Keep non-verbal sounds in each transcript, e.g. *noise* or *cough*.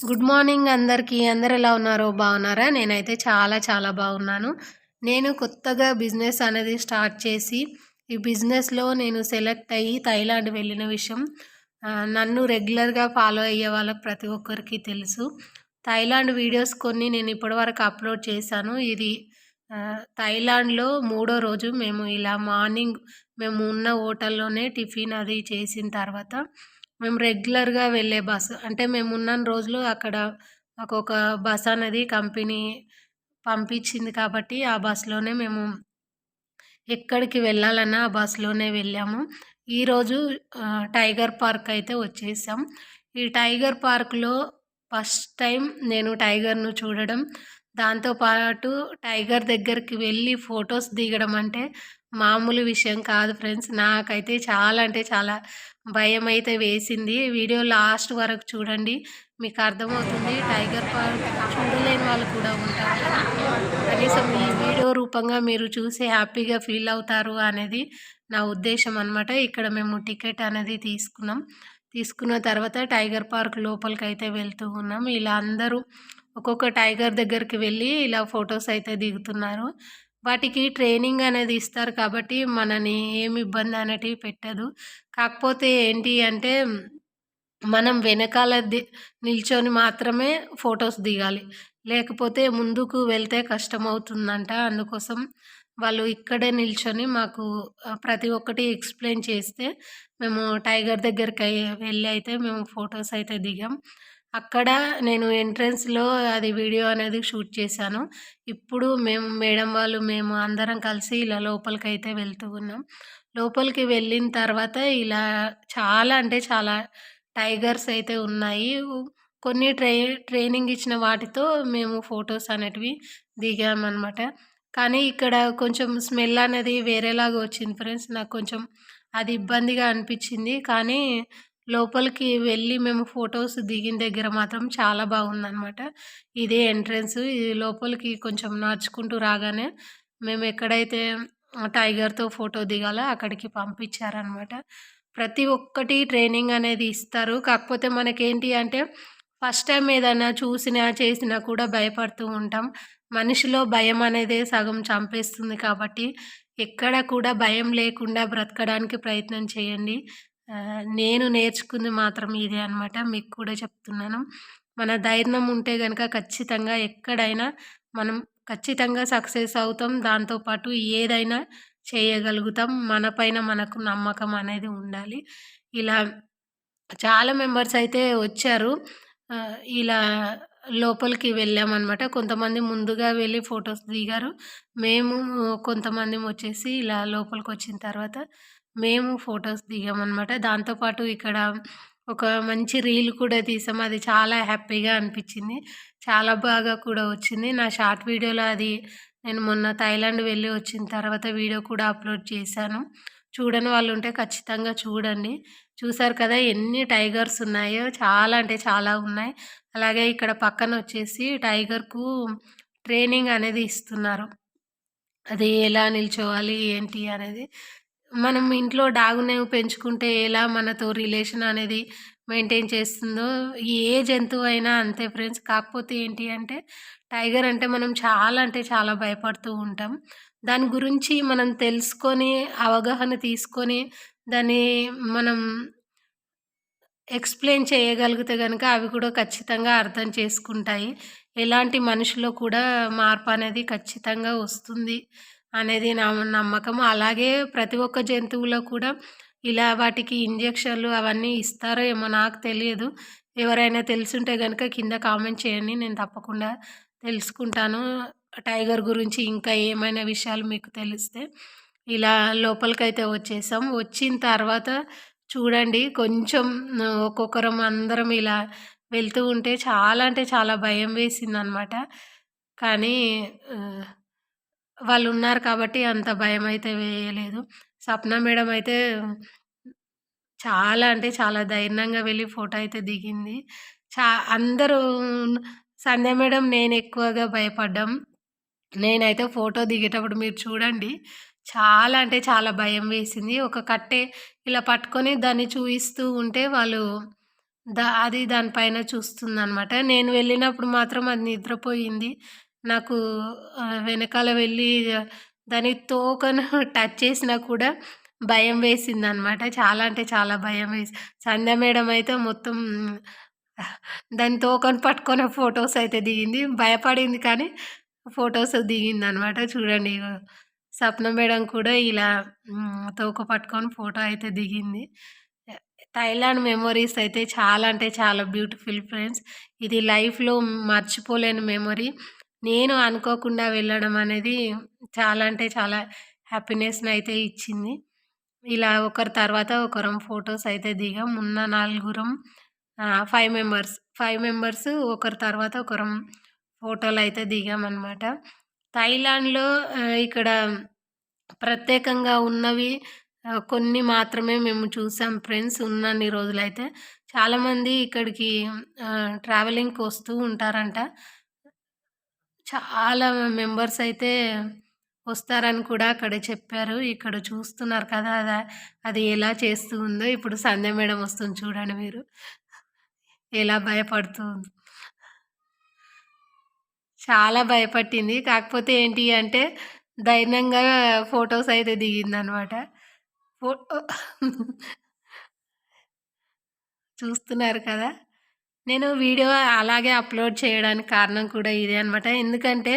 Good morning అందరికీ. అందరు ఎలా ఉన్నారో బాగున్నారా? నేనైతే చాలా చాలా బాగున్నాను. నేను కొత్తగా బిజినెస్ అనేది స్టార్ట్ చేసి ఈ బిజినెస్లో నేను సెలెక్ట్ అయ్యి థైలాండ్ వెళ్ళిన విషయం నన్ను రెగ్యులర్గా ఫాలో అయ్యే వాళ్ళకి ప్రతి ఒక్కరికి తెలుసు. థైలాండ్ వీడియోస్ కొన్ని నేను ఇప్పటివరకు అప్లోడ్ చేశాను. ఇది థైలాండ్లో మూడో రోజు మేము ఇలా మార్నింగ్ మేము ఉన్న హోటల్లోనే టిఫిన్ అది చేసిన తర్వాత మేము రెగ్యులర్గా వెళ్ళే బస్సు అంటే మేము ఉన్న రోజులు అక్కడ మాకు ఒక బస్ అనేది కంపెనీ పంపించింది కాబట్టి ఆ బస్సులోనే మేము ఎక్కడికి వెళ్ళాలన్నా ఆ బస్సులోనే వెళ్ళాము. ఈరోజు టైగర్ పార్క్ అయితే వచ్చేసాం. ఈ టైగర్ పార్క్లో ఫస్ట్ టైం నేను టైగర్ను చూడడం. దాంతోపాటు టైగర్ దగ్గరికి వెళ్ళి ఫొటోస్ దిగడం అంటే మామూలు విషయం కాదు ఫ్రెండ్స్. నాకైతే చాలా అంటే చాలా భయం అయితే వేసింది. వీడియో లాస్ట్ వరకు చూడండి. మీకు అర్థమవుతుంది. టైగర్ పార్క్ చూడలేని వాళ్ళు కూడా ఉంటారు కనీసం ఈ వీడియో రూపంగా మీరు చూసి హ్యాపీగా ఫీల్ అవుతారు అనేది నా ఉద్దేశం అనమాట ఇక్కడ మేము టికెట్ అనేది తీసుకున్నాం. తీసుకున్న తర్వాత టైగర్ పార్క్ లోపలికి అయితే వెళ్తూ ఉన్నాం. ఇలా అందరూ ఒక్కొక్క టైగర్ దగ్గరికి వెళ్ళి ఇలా ఫొటోస్ అయితే దిగుతున్నారు. వాటికి ట్రైనింగ్ అనేది ఇస్తారు కాబట్టి మనని ఏమి ఇబ్బంది అనేటివి పెట్టదు. కాకపోతే ఏంటి అంటే మనం వెనకాల ది నిల్చొని మాత్రమే ఫొటోస్ దిగాలి. లేకపోతే ముందుకు వెళ్తే కష్టమవుతుందంట. అందుకోసం వాళ్ళు ఇక్కడే నిల్చొని మాకు ప్రతి ఒక్కటి ఎక్స్ప్లెయిన్ చేస్తే మేము టైగర్ దగ్గరికి వెళ్ళి అయితే మేము ఫొటోస్ అయితే దిగాం. అక్కడ నేను ఎంట్రన్స్లో అది వీడియో అనేది షూట్ చేశాను. ఇప్పుడు మేము మేడం వాళ్ళు మేము అందరం కలిసి ఇలా లోపలికి అయితే వెళ్తూ ఉన్నాం. లోపలికి వెళ్ళిన తర్వాత ఇలా చాలా అంటే చాలా టైగర్స్ అయితే ఉన్నాయి. కొన్ని ట్రై ట్రైనింగ్ ఇచ్చిన వాటితో మేము ఫొటోస్ అనేటివి దిగామన్నమాట. కానీ ఇక్కడ కొంచెం స్మెల్ అనేది వేరేలాగా వచ్చింది ఫ్రెండ్స్. నాకు కొంచెం అది ఇబ్బందిగా అనిపించింది. కానీ లోపలికి వెళ్ళి మేము ఫొటోస్ దిగిన దగ్గర మాత్రం చాలా బాగుందనమాట ఇదే ఎంట్రన్స్. ఇది లోపలికి కొంచెం నడుచుకుంటూ రాగానే మేము ఎక్కడైతే టైగర్తో ఫోటో దిగాలో అక్కడికి పంపించారనమాట ప్రతి ఒక్కటి ట్రైనింగ్ అనేది ఇస్తారు. కాకపోతే మనకేంటి అంటే ఫస్ట్ టైం ఏదైనా చూసినా చేసినా కూడా భయపడుతూ ఉంటాం. మనిషిలో భయం అనేది సగం చంపేస్తుంది కాబట్టి ఎక్కడ కూడా భయం లేకుండా బ్రతకడానికి ప్రయత్నం చేయండి. నేను నేర్చుకుంది మాత్రం ఇదే అనమాట మీకు కూడా చెప్తున్నాను. మన ధైర్యం ఉంటే కనుక ఖచ్చితంగా ఎక్కడైనా మనం ఖచ్చితంగా సక్సెస్ అవుతాం. దాంతోపాటు ఏదైనా చేయగలుగుతాం. మన పైన మనకు నమ్మకం అనేది ఉండాలి. ఇలా చాలా మెంబర్స్ అయితే వచ్చారు. ఇలా లోపలికి వెళ్ళామన్నమాట కొంతమంది ముందుగా వెళ్ళి ఫొటోస్ దిగారు. మేము కొంతమంది వచ్చేసి ఇలా లోపలికి వచ్చిన తర్వాత మేము ఫొటోస్ దిగామన్నమాట. దాంతోపాటు ఇక్కడ ఒక మంచి రీల్ కూడా తీసాం. అది చాలా హ్యాపీగా అనిపించింది. చాలా బాగా కూడా వచ్చింది. నా షార్ట్ వీడియోలో అది నేను మొన్న థాయిలాండ్ వెళ్ళి వచ్చిన తర్వాత వీడియో కూడా అప్లోడ్ చేశాను. చూడని వాళ్ళు ఉంటే ఖచ్చితంగా చూడండి. చూసారు కదా ఎన్ని టైగర్స్ ఉన్నాయో. చాలా అంటే చాలా ఉన్నాయి. అలాగే ఇక్కడ పక్కన వచ్చేసి టైగర్కు ట్రైనింగ్ అనేది ఇస్తున్నారు. అది ఎలా నిల్చోవాలి ఏంటి అనేది. మనం ఇంట్లో డాగుని పెంచుకుంటే ఎలా మనతో రిలేషన్ అనేది మెయింటైన్ చేస్తుందో ఏ జంతువు అయినా అంతే ఫ్రెండ్స్. కాకపోతే ఏంటి అంటే టైగర్ అంటే మనం చాలా అంటే చాలా భయపడుతూ ఉంటాం. దాని గురించి మనం తెలుసుకొని అవగాహన తీసుకొని దాన్ని మనం ఎక్స్ప్లెయిన్ చేయగలిగితే కనుక అవి కూడా ఖచ్చితంగా అర్థం చేసుకుంటాయి. ఎలాంటి మనుషులో కూడా మార్పు అనేది ఖచ్చితంగా వస్తుంది. అనేది నా నమ్మకం. అలాగే ప్రతి ఒక్క జంతువులో కూడా ఇలా వాటికి ఇంజెక్షన్లు అవన్నీ ఇస్తారో ఏమో నాకు తెలియదు. ఎవరైనా తెలుసుంటే కనుక కింద కామెంట్ చేయండి. నేను తప్పకుండా తెలుసుకుంటాను. టైగర్ గురించి ఇంకా ఏమైనా విషయాలు మీకు తెలిస్తే ఇలా లోపలికైతే వచ్చేసాం. వచ్చిన తర్వాత చూడండి కొంచెం ఒక్కొక్కరం అందరం ఇలా వెళ్తూ ఉంటే చాలా అంటే చాలా భయం వేసిందనమాట. కానీ వాళ్ళు ఉన్నారు కాబట్టి అంత భయం అయితే వేయలేదు. సప్న మేడం అయితే చాలా అంటే చాలా ధైర్యంగా వెళ్ళి ఫోటో అయితే దిగింది. చా అందరూ సంధ్య మేడం నేను ఎక్కువగా భయపడ్డాం. నేనైతే ఫోటో దిగేటప్పుడు మీరు చూడండి. చాలా అంటే చాలా భయం వేసింది. ఒక కట్టె ఇలా పట్టుకొని దాన్ని చూపిస్తూ ఉంటే వాళ్ళు దా అది దానిపైన చూస్తుందనమాట నేను వెళ్ళినప్పుడు మాత్రం అది నిద్రపోయింది. నాకు వెనకాల వెళ్ళి దాని తోకను *laughs* టచ్ చేసినా కూడా భయం వేసింది అనమాట చాలా అంటే చాలా భయం వేసి సంధ్య మేడం అయితే మొత్తం దాని తోకను పట్టుకొని ఫొటోస్ అయితే దిగింది. భయపడింది కానీ ఫొటోస్ దిగింది అనమాట చూడండి ఇగో సప్న మేడం కూడా ఇలా తోక పట్టుకొని ఫోటో అయితే దిగింది. థైలాండ్ మెమొరీస్ అయితే చాలా అంటే చాలా బ్యూటిఫుల్ ఫ్రెండ్స్. ఇది లైఫ్లో మర్చిపోలేని మెమొరీ. నేను అనుకోకుండా వెళ్ళడం అనేది చాలా అంటే చాలా హ్యాపీనెస్ని అయితే ఇచ్చింది. ఇలా ఒకరి తర్వాత ఒకరం ఫొటోస్ అయితే దిగాం. ఉన్న నలుగురం ఫైవ్ మెంబర్స్ ఫైవ్ మెంబర్స్ ఒకరి తర్వాత ఒకరం ఫోటోలు అయితే దిగామన్నమాట థాయిలాండ్లో ఇక్కడ ప్రత్యేకంగా ఉన్నవి కొన్ని మాత్రమే మేము చూసాం ఫ్రెండ్స్ ఉన్నన్ని రోజులైతే. చాలామంది ఇక్కడికి ట్రావెలింగ్కి వస్తూ ఉంటారంట. చాలా మెంబర్స్ అయితే వస్తారని కూడా అక్కడ చెప్పారు. ఇక్కడ చూస్తున్నారు కదా అది అది ఎలా చేస్తూ ఉందో. ఇప్పుడు సంధ్య మేడం వస్తుంది చూడండి మీరు. ఎలా భయపడుతూ చాలా భయపట్టింది. కాకపోతే ఏంటి అంటే ధైర్యంగా ఫొటోస్ అయితే దిగిందనమాట. ఫోటో చూస్తున్నారు కదా. నేను వీడియో అలాగే అప్లోడ్ చేయడానికి కారణం కూడా ఇదే అనమాట ఎందుకంటే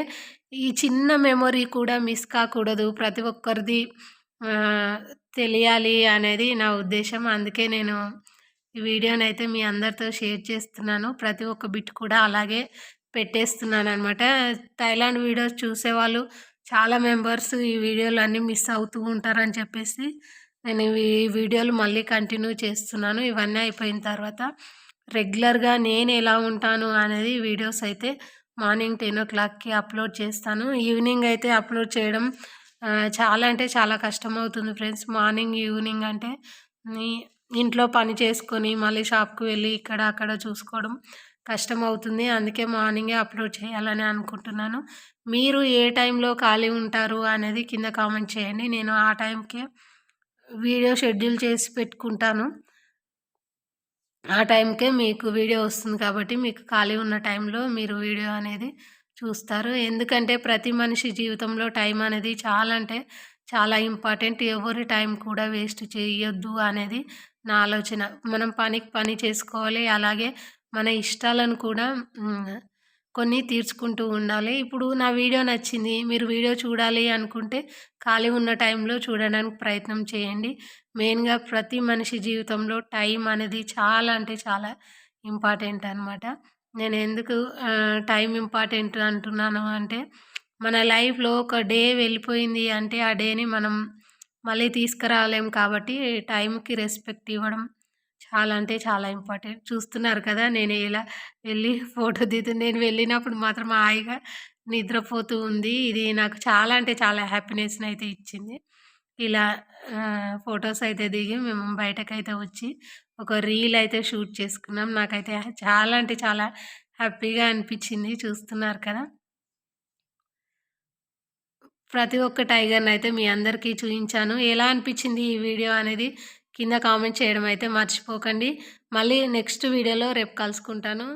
ఈ చిన్న మెమొరీ కూడా మిస్ కాకూడదు. ప్రతి ఒక్కరిది తెలియాలి అనేది నా ఉద్దేశం. అందుకే నేను ఈ వీడియోని అయితే మీ అందరితో షేర్ చేస్తున్నాను. ప్రతి ఒక్క బిట్ కూడా అలాగే పెట్టేస్తున్నాను అనమాట థైలాండ్ వీడియోస్ చూసేవాళ్ళు చాలా మెంబర్స్ ఈ వీడియోలు అన్నీ మిస్ అవుతూ ఉంటారని చెప్పేసి నేను ఈ వీడియోలు మళ్ళీ కంటిన్యూ చేస్తున్నాను. ఇవన్నీ అయిపోయిన తర్వాత రెగ్యులర్గా నేను ఎలా ఉంటాను అనేది వీడియోస్ అయితే మార్నింగ్ టెన్ ఓ క్లాక్కి అప్లోడ్ చేస్తాను. ఈవినింగ్ అయితే అప్లోడ్ చేయడం చాలా అంటే చాలా కష్టం అవుతుంది ఫ్రెండ్స్. మార్నింగ్ ఈవినింగ్ అంటే ఇంట్లో పని చేసుకొని మళ్ళీ షాప్కి వెళ్ళి ఇక్కడ అక్కడ చూసుకోవడం కష్టం అవుతుంది అందుకే మార్నింగే అప్లోడ్ చేయాలని అనుకుంటున్నాను. మీరు ఏ టైంలో ఖాళీ ఉంటారు అనేది కింద కామెంట్ చేయండి. నేను ఆ టైంకే వీడియో షెడ్యూల్ చేసి పెట్టుకుంటాను. ఆ టైంకే మీకు వీడియో వస్తుంది కాబట్టి మీకు ఖాళీ ఉన్న టైంలో మీరు వీడియో అనేది చూస్తారు. ఎందుకంటే ప్రతి మనిషి జీవితంలో టైం అనేది చాలా అంటే చాలా ఇంపార్టెంట్. ఎవరి టైం కూడా వేస్ట్ చేయొద్దు అనేది నా ఆలోచన. మనం పనికి పని చేసుకోవాలి. అలాగే మన ఇష్టాలను కూడా కొన్ని తీర్చుకుంటూ ఉండాలి. ఇప్పుడు నా వీడియో నచ్చింది మీరు వీడియో చూడాలి అనుకుంటే ఖాళీ ఉన్న టైంలో చూడడానికి ప్రయత్నం చేయండి. మెయిన్గా ప్రతి మనిషి జీవితంలో టైం అనేది చాలా అంటే చాలా ఇంపార్టెంట్ అనమాట నేను ఎందుకు టైం ఇంపార్టెంట్ అంటున్నాను అంటే మన లైఫ్లో ఒక డే వెళ్ళిపోయింది అంటే ఆ డేని మనం మళ్ళీ తీసుకురాలేం కాబట్టి టైంకి రెస్పెక్ట్ ఇవ్వడం చాలా అంటే చాలా ఇంపార్టెంట్. చూస్తున్నారు కదా నేను ఇలా వెళ్ళి ఫోటో దిగుతుంది నేను వెళ్ళినప్పుడు మాత్రం హాయిగా నిద్రపోతూ ఉంది. ఇది నాకు చాలా అంటే చాలా హ్యాపీనెస్ని అయితే ఇచ్చింది. ఇలా ఫొటోస్ అయితే దిగి మేము బయటకైతే వచ్చి ఒక రీల్ అయితే షూట్ చేసుకున్నాం. నాకైతే చాలా అంటే చాలా హ్యాపీగా అనిపించింది. చూస్తున్నారు కదా. ప్రతి ఒక్క టైగర్ని అయితే మీ అందరికీ చూపించాను ఎలా అనిపించింది ఈ వీడియో అనేది కింద కామెంట్ చేయడం అయితే మర్చిపోకండి. మళ్ళీ నెక్స్ట్ వీడియోలో రేపు కలుసుకుంటాను.